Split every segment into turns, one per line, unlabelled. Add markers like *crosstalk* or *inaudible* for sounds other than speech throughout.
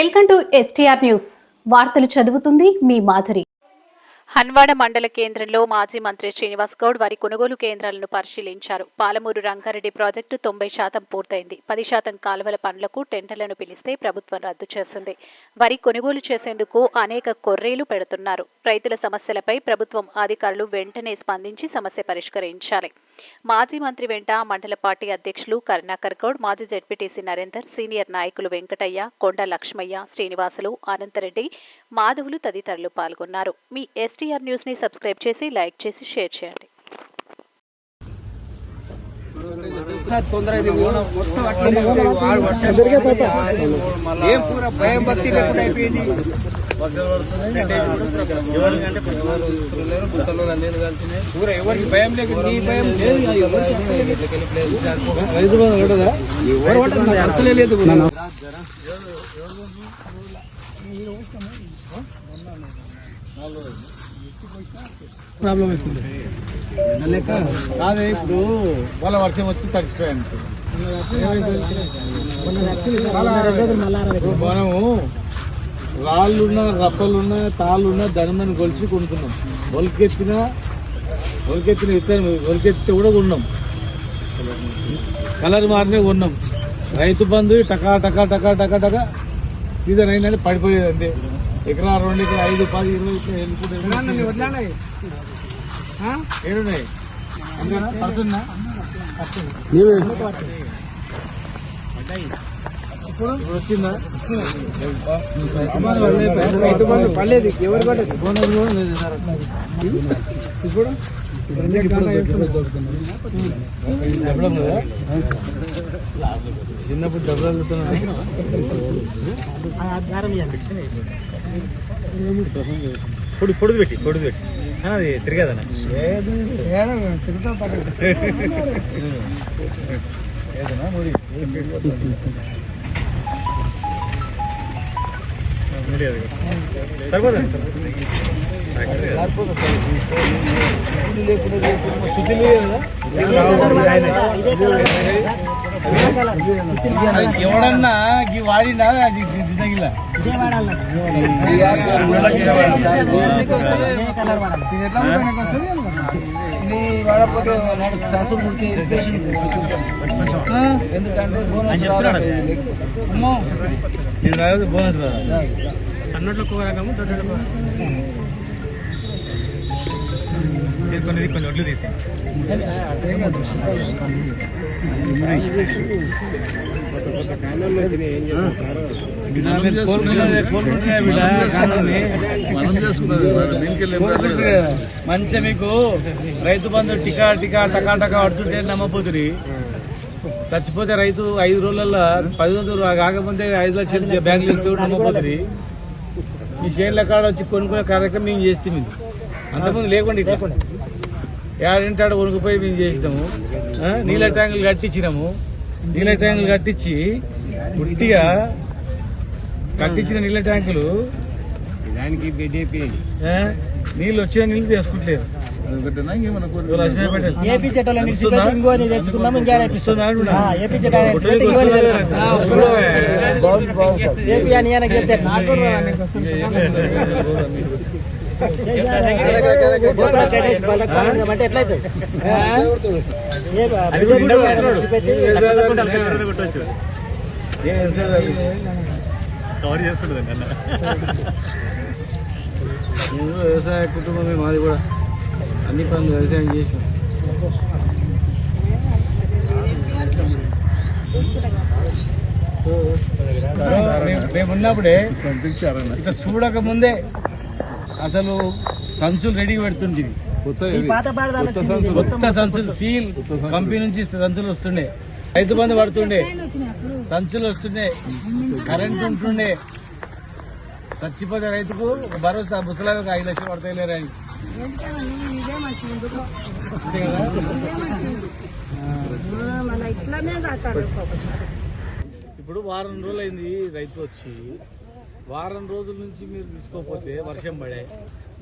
Welcome to STR news. వార్తలు చదువుతుంది మీ మాధురి.
హన్వాడ మండల కేంద్రంలో మాజీ మంత్రి శ్రీనివాస్ గౌడ్ వారి కొనుగోలు కేంద్రాలను పరిశీలించారు. పాలమూరు రంగారెడ్డి ప్రాజెక్టు తొంభై శాతం పూర్తయింది. పది శాతం కాలువల పనులకు టెండర్లను పిలిస్తే ప్రభుత్వం రద్దు చేసింది. వరి కొనుగోలు చేసేందుకు అనేక కొర్రీలు పెడుతున్నారు. రైతుల సమస్యలపై ప్రభుత్వం అధికారులు వెంటనే స్పందించి సమస్య పరిష్కరించాలి. మాజీ మంత్రి వెంట మండల పార్టీ అధ్యక్షులు కరుణాకర్ గౌడ్ మాజీ జడ్పీటీసీ నరేందర్ సీనియర్ నాయకులు వెంకటయ్య కొండ లక్ష్మయ్య శ్రీనివాసులు అనంతరెడ్డి మాధవులు తదితరులు పాల్గొన్నారు. మీ ఎస్టీఆర్ న్యూస్ని సబ్స్క్రైబ్ చేసి లైక్ చేసి షేర్ చేయండి.
ఏం పూర భయం భక్తి లేకుండా అయిపోయింది. పూర ఎవరికి భయం లేదు నీ భయం లేదు. అసలే లేదు. ఎవరు ప్రాబ్లం అవుతుంది. కాదే ఇప్పుడు వాళ్ళ వర్షం వచ్చి తడిచిపోయాను మనము రాళ్ళున్నా రప్పలున్నా తాళ్ళున్నా ధనమని కొలిచి కొనుక్కున్నాం. ఒలికెత్తిన ఒలికెత్తిన విత్తనం ఒలికెత్తితే కూడా ఉన్నాం కలర్ మారినే ఉన్నాం రైతు బంధు టకా టకా టకా టకా టకా సీజన్ అయిందంటే పడిపోయేది అంతే ఎకరా రెండు ఎకరా ఐదు పది ఇరవై ఇట్లా వెళ్ళిపోతే ఏడున్నాయి. అంతేనా? పడుతుందా? ఇప్పుడు? వచ్చిందా? పర్లేదు ఎవరు పడలేదు బోనస్ కూడా లేదు సార్. ఇప్పుడు? చిన్నప్పుడు డబ్బులు
పొడి పొడుగు పెట్టి పొడుగు పెట్టి ఆ, అది తిరగదన్న
ఏదన్నా ఎవడన్నా గీ వాడినా అది జిందగిలా
ఇది రాదు బోనస్ రాదు.
సన్నట్లో కూర రకము దొడ్డ
ఇది కొన్ని ఒడ్లు తీసి.
మంచిగా మీకు రైతు బంధు టికా టికా టకా టకా అడుతుంటే నమ్మపోతుంది చచ్చిపోతే రైతు ఐదు రోజులలో పది రోజులు కాకపోతే ఐదు లక్షలు బ్యాంకులు ఇస్తూ నమ్మపోతుంది మీ చేనుల కాడ వచ్చి కొనుక్కునే కార్యక్రమం మేము చేస్తే మీకు. అంతకుముందు లేకుండా ఇట్లా. ఏడింటాడు కొనుక్కుపోయి మేము చేసినాము. ఆ, నీళ్ళ ట్యాంకులు కట్టించినాము. నీళ్ళ ట్యాంకులు కట్టించి పుట్టిగా కట్టించిన నీళ్ళ ట్యాంకులు
దానికి
ఆ, నీళ్ళు వచ్చిన నీళ్ళు చేసుకుంటలేదు
ఏపీ అని చెప్తే అంటే
కవర్ చేస్తుండదు అన్న
వ్యవసాయ కుటుంబమే మాది కూడా అన్ని పనులు వ్యవసాయం చేసినాం మేమున్నప్పుడే ఇట్లా చూడక ముందే అసలు సంచులు రెడీ
పాడదాన
కొత్త సంచులు. సీల్ కంపెనీ నుంచి సంచులు వస్తుండే. రైతు బంధు పడుతుండే. సంచులు వస్తుండే. కరెంట్ ఉంటుండే. చచ్చిపోతే రైతుకు ఒక భరోసా ముసలాగా ఒక ఐదు లక్షలు పడతాయి లేరా అని. ఇప్పుడు వారం రోజులు అయింది రైతు వచ్చి. వారం రోజుల నుంచి మీరు తీసుకోకపోతే వర్షం పడే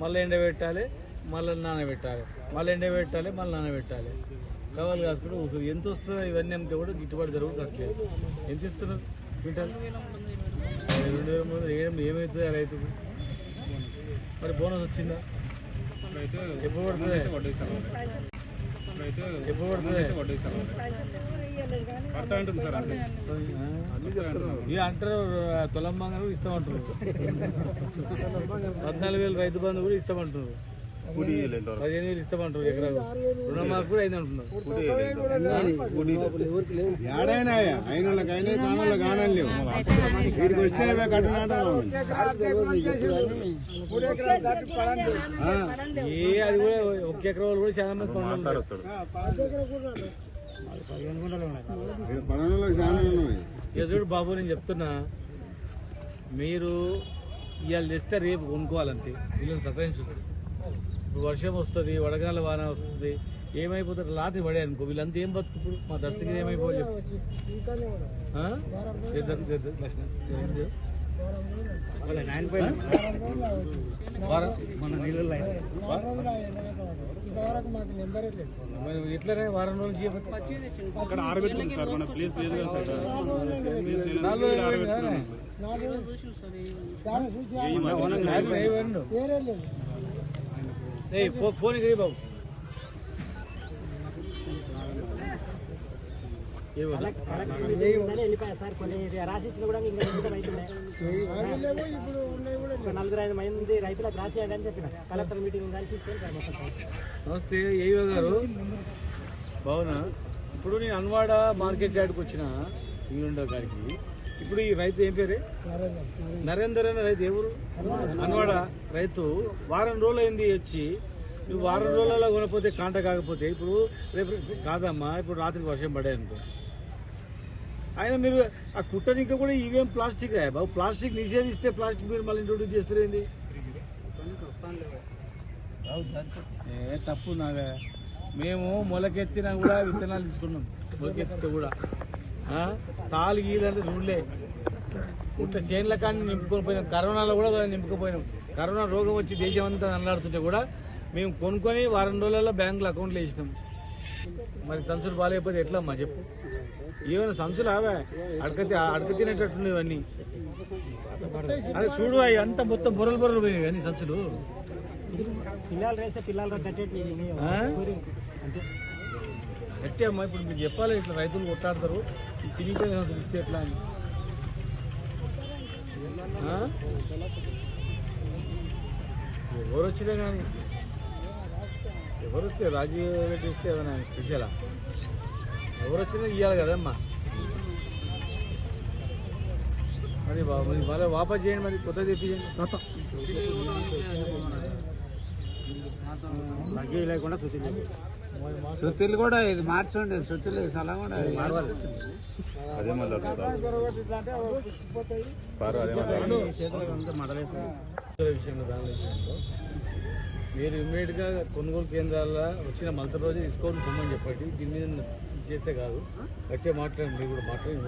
మళ్ళీ ఎండబెట్టాలి మళ్ళీ నానబెట్టాలి మళ్ళీ ఎండబెట్టాలి మళ్ళీ నానబెట్టాలి. కవలు కాసుకుంటూ కూర్చోదు ఎంత వస్తుందో ఇవన్నీ అమ్మితే కూడా గిట్టుబాటు జరుగుతుంది ఎంత ఇస్తున్నారు? క్వింటల్? రెండు వేల మూడు ఏం ఏమవుతుంది రైతుకు మరి బోనస్ వచ్చిందా? ఎప్పుడు పడుతుంది? ఎప్పుడు పడుతుంది? ఇక అంటారు తొలంబంగా ఇస్తామంటారు *laughs* పద్నాలుగు వేలు రైతు బంధు కూడా ఇస్తామంటారు పదిహేను వేలు ఇస్తామంటారు ఎకరాలు రుణమాఫీ కూడా అయింది అంటున్నారు ఏ అది కూడా ఒక ఎకరా వాళ్ళు కూడా చాలా మంది పనులు చూడు బాబు నేను చెప్తున్నా. మీరు ఇవాళ తెస్తే రేపు కొనుక్కోవాలంతే. వీళ్ళని సతాయించుతారు ఇప్పుడు వర్షం వస్తుంది వడగాల వాన వస్తుంది ఏమైపోతారు రాత్రి పడే అనుకో వీళ్ళంతా ఏం బతుకు ఇప్పుడు మా దస్తగిరి. మరి ఎట్లనే వారం రోజులు చేయబట్టి
అక్కడ ఆరబెట్టుకుంది సార్ మన ప్లేస్ లేదు కదా సార్
ఏ ఫో- ఫోన్ ఇక్కడ బాబు.
వెళ్ళిపోయా సార్ రాసి కూడా నలుగురు రాసి అని చెప్పిన కలెక్టర్ మీటింగ్
నమస్తే ఏవో గారు. బావునా? ఇప్పుడు నేను అన్వాడ మార్కెట్ యార్డ్కి వచ్చిన ఇంగ్లండ్ గారికి ఇప్పుడు ఈ రైతు ఏం పేరే? నరేందర్ అనే రైతు ఎవరు? అన్నవాడ రైతు. వారం రోజులు అయింది వచ్చి. నువ్వు వారం రోజులలో కొనపోతే కాంట కాకపోతే ఇప్పుడు రేపు కాదమ్మా ఇప్పుడు రాత్రికి వర్షం పడే ఆయన మీరు ఆ కుట్టనిక కూడా ఇవేం ప్లాస్టిక్ బాబు. ప్లాస్టిక్ నిషేధిస్తే ప్లాస్టిక్ మీరు మళ్ళీ ఇంట్రొడ్యూస్ చేస్తారేంది ఏ తప్పు నాగా. మేము మొలకెత్తినా కూడా విత్తనాలు తీసుకున్నాం. మొలకెత్తితే కూడా. తాలు గీలంటే చూడలే. ఇట్లా చేనుల కానీ నింపుకొని పోయినాం కరోనాలో కూడా నింపుకుపోయినాం. కరోనా రోగం వచ్చి దేశం అంతా నల్లాడుతుంటే కూడా మేము కొనుక్కొని వారం రోజులలో బ్యాంకులో అకౌంట్లో వేసినాం. మరి సంచులు బాగాలేకపోతే ఎట్లా అమ్మా చెప్పు. ఏమైనా సంచులు ఆవే? అడక అడక తినేటట్టు ఇవన్నీ. అదే చూడు అవి అంతా మొత్తం బొర్రలు బొర్రలు పోయినాయి అన్ని సంచులు.
పిల్లలు
అమ్మా ఇప్పుడు మీరు చెప్పాలి ఇట్లా రైతులు కొట్లాడతారు. ఈ సినీ ఇస్తే ఎట్లా అని ఆ? ఎవరు వచ్చినా కానీ ఎవరు వస్తే రాజీవ్ రెడ్డి వస్తే ఏమైనా స్పెషలా ఎవరు వచ్చినా ఇవ్వాలి కదమ్మా మరి బాబు మరి మళ్ళీ వాపస్ చేయండి మరి కొత్త తెప్పించండి
లేకుండా సుత్తులు కూడా ఇది మార్చండి సుత్తులు సలా కూడా
అదే మళ్ళీ
విషయంలో దాని విషయంలో. మీరు ఇమ్మీడియట్గా కొనుగోలు కేంద్రాల వచ్చిన మలత రోజు తీసుకోండి పొమ్మని చెప్పండి. దీని మీద చేస్తే కాదు. గట్టిగా మాట్లాడండి. మీరు కూడా మాట్లాడి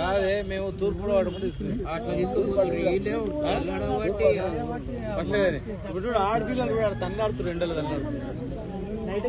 కాదే మేము తూర్పులో తీసుకున్నాం. ఇప్పుడు ఆడపిల్లలు కూడా తన్నాడుతున్నారు ఎండలు తన్నాడుతున్నారు
నైట్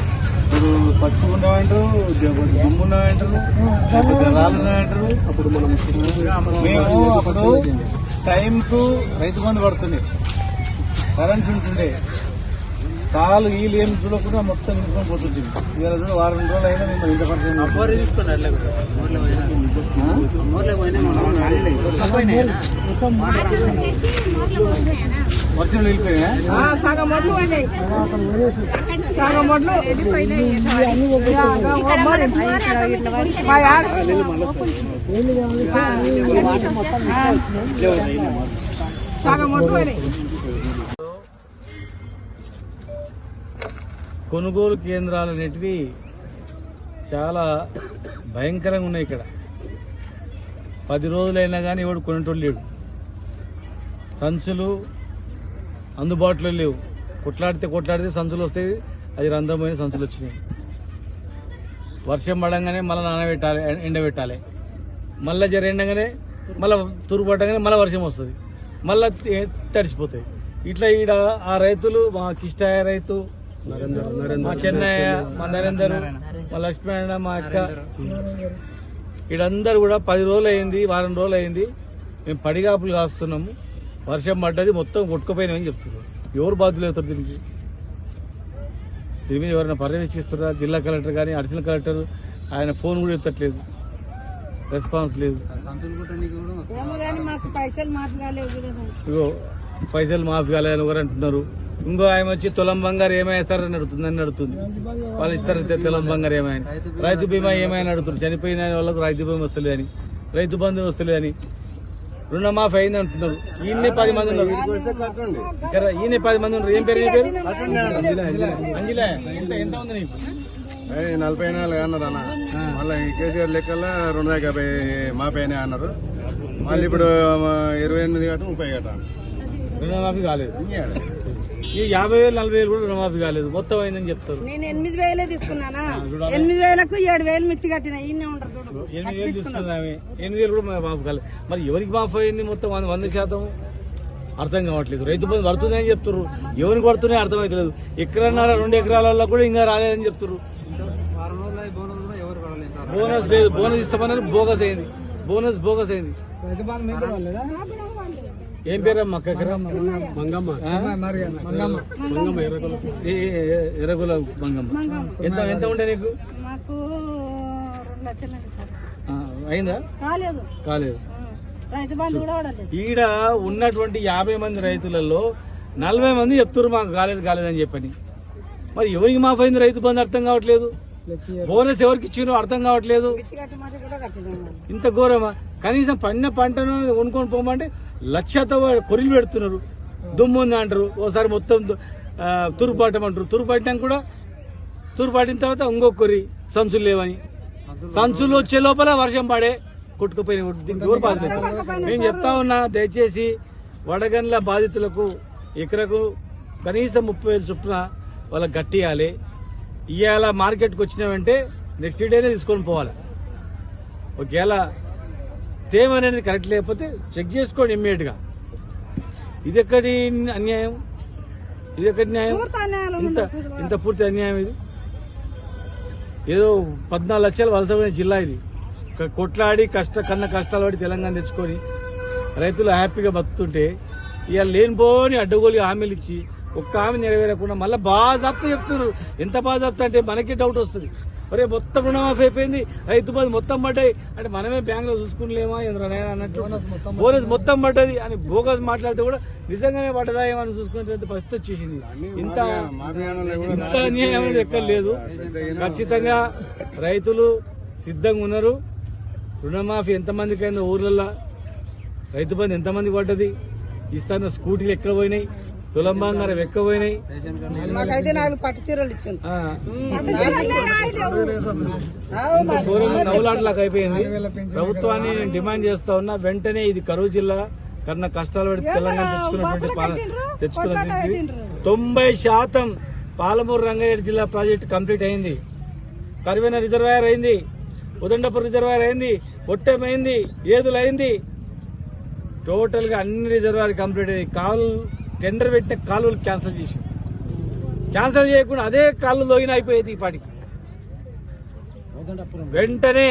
ఇప్పుడు పచ్చి ఉన్నామంటారు దుమ్ము ఉన్నామంటారు లేకపోతే రాళ్ళు ఉన్నామంటారు అప్పుడు మనం మేము అప్పుడు టైం కు రైతు బంధు పడుతుండే. కరెంట్స్ ఉంటుండే. తాలు ఈలు ఏం చూడకుండా మొత్తం నింపుకొని పోతుంది. ఇవాళ చూడ వారం రోజులు అయినా మేము ఇంత పడుతుంది. వర్షం
వెళ్ళిపోయినాయి సగం మొడ్లు
కొనుగోలు కేంద్రాలు అనేటివి చాలా భయంకరంగా ఉన్నాయి ఇక్కడ. పది రోజులైనా కానీ ఎవడు కొనేటోళ్ళు లేడు. సంచులు అందుబాటులో లేవు. కొట్లాడితే కొట్లాడితే సంచులు వస్తాయి. అది రంధ్రమైన సంచులు వచ్చినాయి. వర్షం పడంగానే మళ్ళీ నానబెట్టాలి ఎండబెట్టాలి. మళ్ళీ జర ఎండగానే మళ్ళీ తురు పట్టగానే మళ్ళీ వర్షం వస్తుంది. మళ్ళీ తడిసిపోతాయి. ఇట్లా ఈడ ఆ రైతులు మా కిష్టాయ రైతు మా చెన్నయ్య మా నరేందర్ మా లక్ష్మణ మా అక్క. ఈడందరూ కూడా పది రోజులు అయింది వారం రోజులు అయింది మేము పడిగాపులు కాస్తున్నాము. వర్షం పడ్డది మొత్తం కొట్టుకుపోయినామని చెప్తున్నారు. ఎవరు బాధ్యులు అవుతారు దీనికి? దీని మీద ఎవరైనా పర్యవేక్షిస్తారా జిల్లా కలెక్టర్ కానీ అడిషనల్ కలెక్టర్ ఆయన ఫోన్ కూడా ఎత్తట్లేదు. రెస్పాన్స్ లేదు. ఇగో పైసలు మాఫీ కాలేదని ఒకరు అంటున్నారు? ఇంకో ఆయన వచ్చి తులం బంగారు ఏమైస్తారని అడుగుతుందని అడుగుతుంది వాళ్ళు ఇస్తారంటే తులం బంగారు ఏమైనా. రైతు బీమా ఏమైనా అడుగుతున్నారు చనిపోయిన వాళ్ళకు రైతు బీమా వస్తలేదని రైతు బంధు వస్తలేదని. రుణమాఫీ అయింది అంటున్నారు. ఈయన్నే పది మంది ఉన్నారు. ఈయన పది మంది ఉన్నారు. ఏం పేరు నీ పేరు? అంజిలా. ఎంత ఎంత ఉంది నీకు?
ఏయ్, నలభై నాలుగు అన్నారు అన్న. మళ్ళీ కేసీఆర్ లెక్కల్లో రెండు యాభై మాపైనా అన్నారు. మళ్ళీ ఇప్పుడు ఇరవై ఎనిమిది గట్ట ముప్పై గట్ట
రుణమాఫీ కాలేదు? ఈ యాభై వేలు నలభై వేలు కూడా రుణమాఫీ కాలేదు. మొత్తం అయిందని చెప్తారు.
నేను ఎనిమిది వేలే తీసుకున్నానా? ఎనిమిది వేలకు ఏడు వేలు మిత్తి కట్టిన
ఎనిమిది వేలు ఎనిమిది కూడా మాఫ్ కాలేదు. మరి ఎవరికి మాఫ్ అయింది మొత్తం వంద వంద శాతం? అర్థం కావట్లేదు. రైతు బంధు పడుతుందని చెప్తున్నారు ఎవరికి పడుతున్నాయి అర్థమవుతలేదు ఎకరన్నర రెండు ఎకరాలలో కూడా ఇంకా రాలేదని చెప్తున్నారు బోనస్ లేదు. బోనస్ ఇస్తామని బోగస్ అయింది. బోనస్ బోగస్ అయింది. ఏం పేరమ్మా ఏ- ఏ- ఎర్రగొల మంగమ్మ ఎంత ఎంత ఉండే నీకు? అయిందా?
కాలేదు.
కాలేదు. ఈడ ఉన్నటువంటి యాభై మంది రైతులలో నలభై మంది చెప్తున్నారు మాకు కాలేదు కాలేదని చెప్పని. మరి ఎవరికి మాఫ్ అయింది రైతు బంధు అర్థం కావట్లేదు? బోనస్ ఎవరికి ఇచ్చినో అర్థం కావట్లేదు. ఇంత ఘోరమా? కనీసం పండిన పంటను కొనుక్కొని పోమంటే లక్షతో కొరిలు పెడుతున్నారు. దుమ్ము ఉంది అంటారు. ఓసారి మొత్తం తురుపాటమంటారు ఆ, తురుపు కూడా తురుపాటిన తర్వాత ఇంకొక కొరి సంచులు లేవని. సంచులు వచ్చే లోపల వర్షం పడే కొట్టుకుపోయిన దీనికి ఎవరు బాధ్యత? నేను చెప్తా ఉన్నా దయచేసి వడగండ్ల బాధితులకు ఎకరకు కనీసం ముప్పై వేలు చొప్పున వాళ్ళకి గట్టియాలి ఇవాళ మార్కెట్కి వచ్చినామంటే నెక్స్ట్ డేనే తీసుకొని పోవాలి. ఒకవేళ తేమ అనేది కరెక్ట్ లేకపోతే చెక్ చేసుకోండి ఇమ్మీడియట్గా. ఇది ఎక్కడి అన్యాయం ఇది ఎక్కడి న్యాయం ఇంత. ఇంత పూర్తి అన్యాయం ఇది? ఏదో పద్నాలుగు లక్షలు వలసమైన జిల్లా ఇది. కొట్లాడి కష్ట కన్న కష్టాలు పడి తెలంగాణ తెచ్చుకొని రైతులు హ్యాపీగా బతుకుతుంటే ఇవాళ లేనిపోని అడ్డగోలు హామీలు ఇచ్చి ఒక్క హామీ నెరవేరకుండా మళ్ళీ బాగా చెప్తా చెప్తున్నారు ఎంత బాగా అంటే మనకే డౌట్ వస్తుంది. ఒరే మొత్తం రుణమాఫీ అయిపోయింది. రైతు బంధు మొత్తం పడ్డాయి. అంటే మనమే బ్యాంక్లో చూసుకునిలేమా అన్నట్టు. బోనస్ మొత్తం పడ్డది. అని బోగస్ మాట్లాడితే కూడా నిజంగానే పడ్డదా ఏమని చూసుకునే పరిస్థితి వచ్చేసింది. ఇంత ఇంత అన్యాయం అనేది ఎక్కడ లేదు. ఖచ్చితంగా రైతులు సిద్ధంగా ఉన్నారు. రుణమాఫీ ఎంతమందికి అయిందో ఊర్లలో రైతు బంధు ఎంతమందికి పడ్డది? ఇస్తాన స్కూటీలు ఎక్కడ పోయినాయి? తులం బంగారం ఎక్కడ పోయినాయి
మాకైతే నాలుగు పట్టు చీరలు ఇచ్చింది
నవ్వులాటలాగా అయిపోయింది ప్రభుత్వాన్ని నేను డిమాండ్ చేస్తా ఉన్నా వెంటనే ఇది కరువు జిల్లా. కన్నా కష్టాలు పడి తెలంగాణ తెచ్చుకున్నటువంటి తెచ్చుకున్నటువంటి తొంభై శాతం పాలమూరు రంగారెడ్డి జిల్లా ప్రాజెక్టు కంప్లీట్ అయింది. కరివెన రిజర్వాయర్ అయింది. ఉదండపూర్ రిజర్వాయర్ అయింది. ఒట్టెం అయింది. ఏదులు అయింది టోటల్గా అన్ని రిజర్వాయర్ కంప్లీట్ అయ్యి కాలు టెండర్ పెట్టిన కాలువలు క్యాన్సిల్ చేసి క్యాన్సిల్ చేయకుండా అదే కాళ్ళు లోగిన అయిపోయేది ఈ పాటికి వెంటనే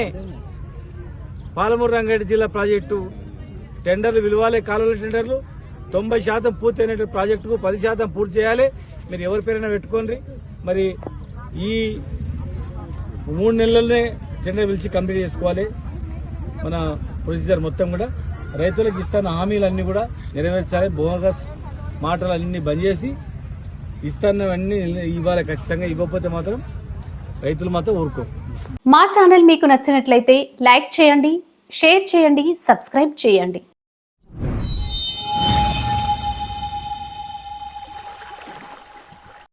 పాలమూరు రంగారెడ్డి జిల్లా ప్రాజెక్టు టెండర్లు విలువాలే కాలువల టెండర్లు తొంభై శాతం పూర్తయినట్టు ప్రాజెక్టుకు పది శాతం పూర్తి చేయాలి. మీరు ఎవరి పేరైనా పెట్టుకోండి. మరి ఈ మూడు నెలల్లోనే టెండర్ పిలిచి కంప్లీట్ చేసుకోవాలి. మన ప్రొసీజర్ మొత్తం కూడా. రైతులకు ఇస్తున్న హామీలన్నీ కూడా నెరవేర్చాలి. బోగస్ మాటలు అన్ని బంద్ చేసి ఇస్తున్నవన్నీ ఇవ్వాలి ఖచ్చితంగా ఇవ్వకపోతే మాత్రం రైతులు మాత్రం ఊరుకో
మా ఛానల్ మీకు నచ్చినట్లయితే లైక్ చేయండి షేర్ చేయండి సబ్స్క్రైబ్ చేయండి.